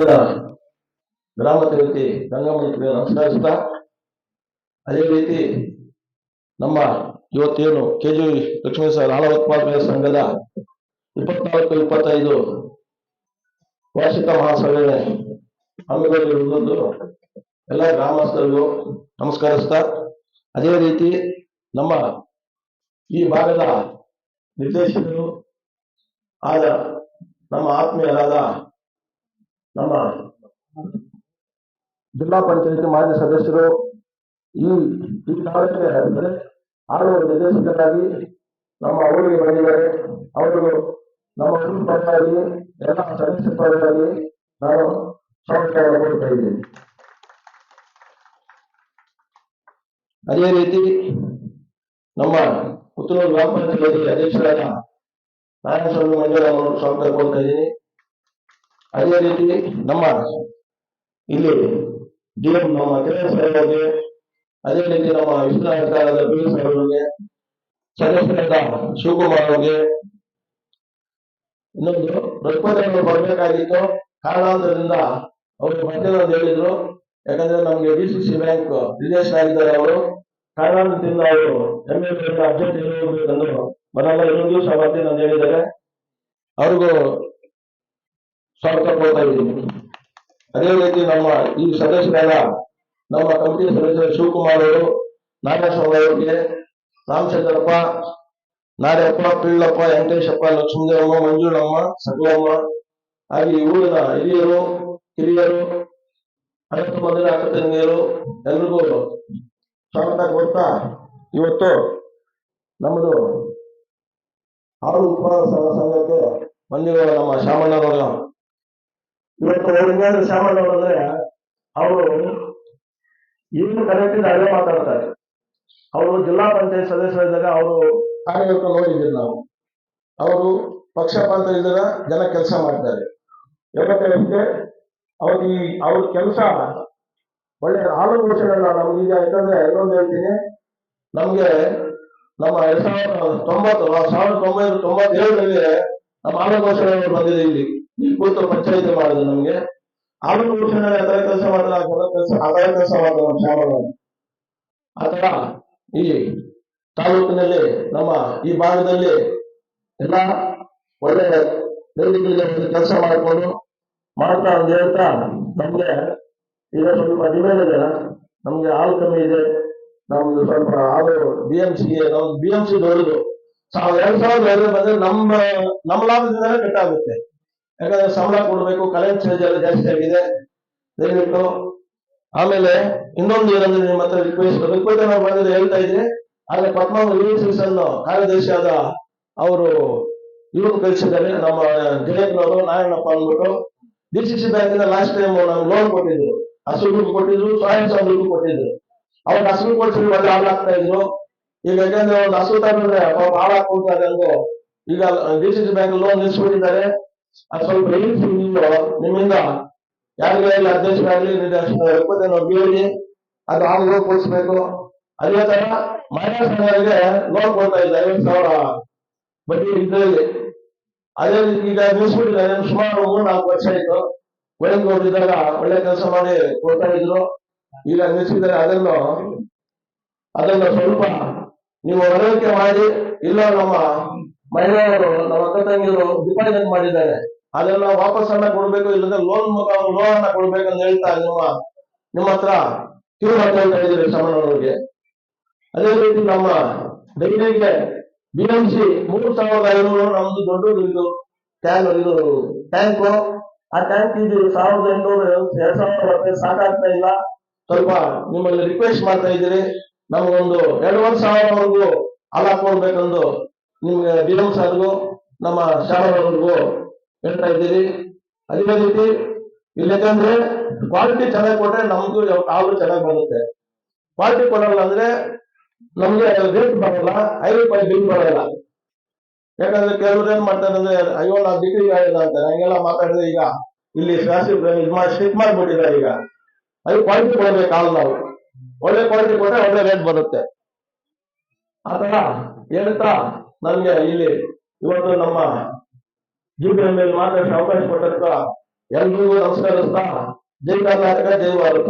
ಗ್ರಾಮ ದೇವತೆ ಗಂಗಮ್ಮನಿಗೆ ನಮಸ್ಕರಿಸ್ತಾ ಅದೇ ರೀತಿ ನಮ್ಮ ಇವತ್ತೇನು ಕೆಜಿ ಲಕ್ಷ್ಮೀ ಹಾಲ ಉತ್ಪಾದಕ ಸಂಘದ ಇಪ್ಪತ್ನಾಲ್ಕು, ಇಪ್ಪತ್ತೈದು ವಾರ್ಷಿಕ ಮಹಾಸಭೆ ಹಮ್ಮಿಕೊಂಡಿರುವುದು ಎಲ್ಲ ಗ್ರಾಮಸ್ಥರಿಗೂ ನಮಸ್ಕರಿಸ್ತಾ, ಅದೇ ರೀತಿ ನಮ್ಮ ಈ ಭಾಗದ ನಿರ್ದೇಶಕರು ಆದ ನಮ್ಮ ಆತ್ಮೀಯರಾದ ನಮ್ಮ ಜಿಲ್ಲಾ ಪಂಚಾಯತಿ ಮಾಜಿ ಸದಸ್ಯರು ಈ ಈ ಅಂದರೆ ಆರು ನಿರ್ದೇಶಕರಾಗಿ ನಮ್ಮ ಅವರಿಗೆ ಬಂದಿದ್ದಾರೆ. ಅವರು ನಮ್ಮ ಪರವಾಗಿ ಎಲ್ಲ ಸದಸ್ಯ ಪರವಾಗಿ ನಾನು ಸ್ವಾಗತ ಅದೇ ರೀತಿ ನಮ್ಮ ಪುತ್ತೂರು ಗ್ರಾಮ ಪಂಚಾಯತಿ ಅಧ್ಯಕ್ಷರಾದ ನಾರಾಯಣಸ್ವಾಮಿ ಮಂಜುಳ ಅವರು ಸ್ವಾಗತ ಕೊಡ್ತಾ ಇದ್ದೀನಿ. ಅದೇ ರೀತಿ ನಮ್ಮ ಇಲ್ಲಿ ಡಿಎಂ ನಮ್ಮ ಕೆಲಸಗಳಿಗೆ ಅದೇ ರೀತಿ ನಮ್ಮ ವಿಶ್ವನಾಥಕಾರದ ಕೆಲಸಗಳಿಗೆ ಸಾಹೇಬರಿಗೆ ಶಿವಕುಮಾರ್ಗೆ ಇನ್ನೊಂದು ಪ್ರತಿಪಾದನೆ ಬರಬೇಕಾಗಿತ್ತು ಕಾರಣಾಂತರದಿಂದ ಅವರು ಮಧ್ಯಾಹ್ನ ಅಂತ ಹೇಳಿದ್ರು. ಯಾಕಂದ್ರೆ ನಮ್ಗೆ D C C bank relation ಆಗಿದ್ದಾರೆ ಅವರು. ಕಾರಣಾಂತರದಿಂದ ಅವರು ಎಂ ಎಲ್ ಅರ್ಜೆಂಟ್ ಇರಬೇಕಂದ್ರು ಬರಲ್ಲ ಇನ್ನೊಂದು ದಿವಸ ಬರ್ತೀನಿ ಅಂತ ಹೇಳಿದ್ದಾರೆ. ಅವ್ರಿಗೂ ಸ್ವಾಗತ ಇದ್ದೀನಿ ಅದೇ ರೀತಿ ನಮ್ಮ ಈ ಸದಸ್ಯರಾದ ನಮ್ಮ ಕಮಿಟಿ ಸದಸ್ಯರು ಶಿವಕುಮಾರ್ ಅವರು, ನಾಗೇಶ್ವರ ಅವರಿಗೆ, ರಾಮಚಂದ್ರಪ್ಪ ನಾಡಪ್ಪ ಪಿಳ್ಳಪ್ಪ, ವೆಂಕಟೇಶಪ್ಪ, ಲಕ್ಷ್ಮೀದೇವಮ್ಮ, ಮಂಜುಳಮ್ಮ, ಸಕಲಮ್ಮ, ಹಾಗೆ ಊರಿನ ಹಿರಿಯರು, ಕಿರಿಯರು, ಅನೇಕ ಮೊದಲ ಅಕ್ಕ ತಂಗಿಯರು ಎಲ್ರಿಗೂ ಸ್ವಾಗತ ಕೊಡ್ತಾ ಇವತ್ತು ನಮ್ಮದು ಹಾಲು ಉತ್ಪಾದನಾ ಸಂಘ- ಸಂಘಕ್ಕೆ ಬಂದಿರುವ ನಮ್ಮ ಶಾಮಣ್ಣನವರ ಇವತ್ತು ಅವ್ರಿಗೆ ಶಾಮಣ್ಣವರು ಅಂದ್ರೆ ಅವರು ಏನು ಕರೆಕ್ಟ್ ಇದೆ ಅದೇ ಮಾತಾಡ್ತಾರೆ. ಅವರು ಜಿಲ್ಲಾ ಪಂಚಾಯತ್ ಸದಸ್ಯರಿದ್ದಾಗ ಅವರು ಕಾರ್ಯಕರ್ತರು ನೋಡಿದ್ದೀವಿ ನಾವು. ಅವರು ಪಕ್ಷಪಾತ ಇಲ್ಲದ ಜನ ಕೆಲಸ ಮಾಡ್ತಾರೆ. ಯಾಕಂದ್ರೆ ಅವ್ರ ಈ ಅವ್ರ ಕೆಲಸ ಒಳ್ಳೆ ಆಲೋಚನೆಗಳನ್ನ ನಮ್ಗೆ ಈಗ, ಯಾಕಂದ್ರೆ ಇನ್ನೊಂದು ಹೇಳ್ತೀನಿ, ನಮ್ಗೆ ನಮ್ಮ ಎರಡ್ ಸಾವಿರದ ತೊಂಬತ್ತು, ಸಾವಿರದ ಒಂಬೈನೂರ ತೊಂಬತ್ತೇಳರಲ್ಲಿ ನಮ್ಮ ಆಲೋಚನೆಗಳು ಬಂದಿದೆ ಇಲ್ಲಿ. ಕೂತು ಪಂಚಾಯತಿ ಮಾಡಿದೆ ನಮ್ಗೆ. ಆಲೋಚನೆ ಅದರ ಕೆಲಸ ಮಾಡಿದ್ರೆ ಕೆಲಸ ಅದರ ಕೆಲಸ ಮಾಡಿದ ಈ ತಾಲೂಕಿನಲ್ಲಿ ನಮ್ಮ ಈ ಭಾಗದಲ್ಲಿ ಎಲ್ಲ ಒಳ್ಳೆ ಕೆಲಸ ಮಾಡಿಕೊಂಡು ಮಾಡ್ತಾ ಹೇಳ್ತಾ ನಮ್ಗೆ ಈಗ ಸ್ವಲ್ಪ ನಿವೇದ ನಮ್ಗೆ ಹಾಲು ಕಮ್ಮಿ ಇದೆ, ನಮ್ದು ಸ್ವಲ್ಪ ಹಾಲು ಬಿ ಎಂ ಸಿ ನಮ್ದು ಬಿ ಎಂ ಸಿ ದೊಡ್ಡದು ಸಾವಿರ, ಎರಡ್ ಸಾವಿರದ ಬಂದ್ರೆ ನಮ್ಮ ನಮ್ಮ ಲಾಭದಿಂದಲೇ ಕಟ್ಟಾಗುತ್ತೆ. ಯಾಕಂದ್ರೆ ಸಂಬಳ ಕೊಡಬೇಕು ಎಲ್ಲ ಜಾಸ್ತಿ ಆಗಿದೆ. ದಯವಿಟ್ಟು ಆಮೇಲೆ ಇನ್ನೊಂದು ಏನಂದ್ರೆ ನಿಮ್ಮ ಹತ್ರ ರಿಕ್ವೆಸ್ಟ್ ರಿಕ್ವೆಸ್ಟ್ ನಾವು ಮಾಡಿದ್ರೆ ಹೇಳ್ತಾ ಇದ್ರೆ ಆದ್ರೆ ಪದ್ಮಾವತಿ ಯೂನಿವರ್ಸಿಟೀಸ್ ಅನ್ನು ಕಾರ್ಯದರ್ಶಿ ಆದ ಅವರು ಇವರು ಕಳಿಸಿದ್ದಾರೆ. ನಮ್ಮ ಗೆಳೆಯರವರು ನಾರಾಯಣಪ್ಪ ಅಂದ್ಬಿಟ್ಟು ಡಿ ಸಿ ಸಿ ಬ್ಯಾಂಕಿಂದ ಲಾಸ್ಟ್ ಟೈಮ್ ನಮ್ಗೆ ಲೋನ್ ಕೊಟ್ಟಿದ್ರು. ಹಸುಗಳು ಕೊಟ್ಟಿದ್ರು, ಸ್ವಯಂ ದುಡ್ಡು ಕೊಟ್ಟಿದ್ರು. ಅವ್ರು ಹಸಿರು ಕೊಡ್ಸಿದ್ರು ಹಾಳು ಆಗ್ತಾ ಇದ್ರು. ಈಗ ಯಾಕಂದ್ರೆ ಒಂದು ಹಸು ತಗೊಂಡ್ರೆ ಪಾಪ ಹಾಲು ಇದೆ ಅಂದು ಈಗ D C C bank loan ನಿಲ್ಸ್ಬಿಟ್ಟಿದ್ದಾರೆ. ಅದು ಸ್ವಲ್ಪ ಇಳಿಸಿ ನೀವು ನಿಮ್ಮಿಂದ ಯಾರಿಗಾಗಲಿ ಅಧ್ಯಕ್ಷರಾಗಲಿ ರಿಕ್ವೆಸ್ಟ್ ಹೇಳಿ ಅದು ಹಾಲು ಕೊಡಿಸ್ಬೇಕು. ಅದೇ ತರ ಮಹಿಳಾ ಸಂಘಗಳಿಗೆ ಲೋನ್ ಕೊಡ್ತಾ ಇಲ್ಲ, ಐವತ್ತು ಸಾವಿರ ಬಡ್ಡಿ ಅದೇ ರೀತಿ ಈಗ ನಿಲ್ಸ್ಬಿಟ್ಟಿದ್ದಾರೆ ಸುಮಾರು ಮೂರು ನಾಲ್ಕು ವರ್ಷ ಆಯ್ತು. ಒಳಗೆ ಒಳ್ಳೆ ಕೆಲಸ ಮಾಡಿ ಕೊಡ್ತಾ ಇದ್ರು. ಈಗ ನಿಲ್ಸಿದ್ದಾರೆ ಅದನ್ನು ಅದನ್ನು ಸ್ವಲ್ಪ ನೀವು ಮನವರಿಕೆ ಮಾಡಿ, ಇಲ್ಲ ನಮ್ಮ ಮಹಿಳೆಯರು, ನಮ್ಮ ಅಕ್ಕ ತಂಗಿಯರು ಡಿಪಾಸಿಟ್ ಮಾಡಿದ್ದಾರೆ. ಅದೆಲ್ಲ ವಾಪಸ್ ಹಣ ಕೊಡ್ಬೇಕು, ಇಲ್ಲದ್ರೆ ಲೋನ್ ಮುಖಾಂತರ ಲೋನ್ ಅನ್ನ ಅಂತ ಹೇಳ್ತಾ ನಿಮ್ಮ ನಿಮ್ಮ ಹತ್ರ ಕಿರು ಅಂತ ಹೇಳಿದ್ರೆ ಶ್ರಮಣವರಿಗೆ ಅದೇ ರೀತಿ ನಮ್ಮ ಡೈರಿಗೆ ಸಿ ಮೂರು ಸಾವಿರದ ಐನೂರು ನಮ್ದು ದೊಡ್ಡದು ಇದು ಟ್ಯಾಂಕ್ ಇದು ಟ್ಯಾಂಕ್ ಆ ಟ್ಯಾಂಕ್ ಇದು ಸಾವಿರದ ಎಂಟುನೂರು, ಎರಡ್ ಸಾವಿರದ ರೂಪಾಯಿ ಸಾಕಾಗ್ತಾ ಇಲ್ಲ. ಸ್ವಲ್ಪ ನಿಮ್ಮಲ್ಲಿ ರಿಕ್ವೆಸ್ಟ್ ಮಾಡ್ತಾ ಇದ್ದೀರಿ. ನಮಗೊಂದು ಎರಡೂವರೆ ಸಾವಿರವರೆಗೂ ಹಾಕೊಡ್ಬೇಕಂದು ನಿಮ್ಗೆ ಡಿ ಎಂ ಸರ್ಗೂ ನಮ್ಮ ಶಾಲೆಯವರಿಗೂ ಹೇಳ್ತಾ ಇದ್ದೀರಿ ಅದೇ ರೀತಿ ಇಲ್ಲಿ ಯಾಕಂದ್ರೆ ಕ್ವಾಲಿಟಿ ಚೆನ್ನಾಗಿ ಕೊಟ್ರೆ ನಮ್ಗೂ ಹಾಲು ಚೆನ್ನಾಗಿ ಬರುತ್ತೆ. ಕ್ವಾಲಿಟಿ ಕೊಡಲ್ಲ ಅಂದ್ರೆ ನಮ್ಗೆ ರೇಟ್ ಬರಲ್ಲ ಐದು ರೂಪಾಯಿ ಬಿಲ್ ಬರಲ್ಲ. ಯಾಕಂದ್ರೆ ಕೆಲವ್ರು ಏನ್ ಮಾಡ್ತಾರೆ ಅಂದ್ರೆ, ಅಯ್ಯೋ ನಾವು ಡಿಗ್ರಿ ಅಂತ ಹಂಗೆಲ್ಲ ಮಾತಾಡಿದ್ರೆ ಈಗ ಇಲ್ಲಿ ಸ್ಟಿಕ್ ಮಾಡ್ಬಿಟ್ಟಿದ್ದಾರೆ ಈಗ. ಅದು ಕ್ವಾಲಿಟಿ ಕೊಡಬೇಕು ಹಾಲು ನಾವು. ಒಳ್ಳೆ ಕ್ವಾಲಿಟಿ ಕೊಟ್ರೆ ಒಳ್ಳೆ ರೇಟ್ ಬರುತ್ತೆ. ಆತರ ಹೇಳ್ತಾ ನನ್ಗೆ ಇಲ್ಲಿ ಇವತ್ತು ನಮ್ಮ ಜೀವನ ಮೇಲೆ ಮಾತಾಡಿಸಿ ಮಾತಾಡೋ ಅವಕಾಶ ಕೊಟ್ಟಂತ ಎಲ್ರಿಗೂ ನಮಸ್ಕರಿಸ್ತಾ ಜೈ ಕರ್ನಾಟಕ, ಜೈ ಭಾರತ.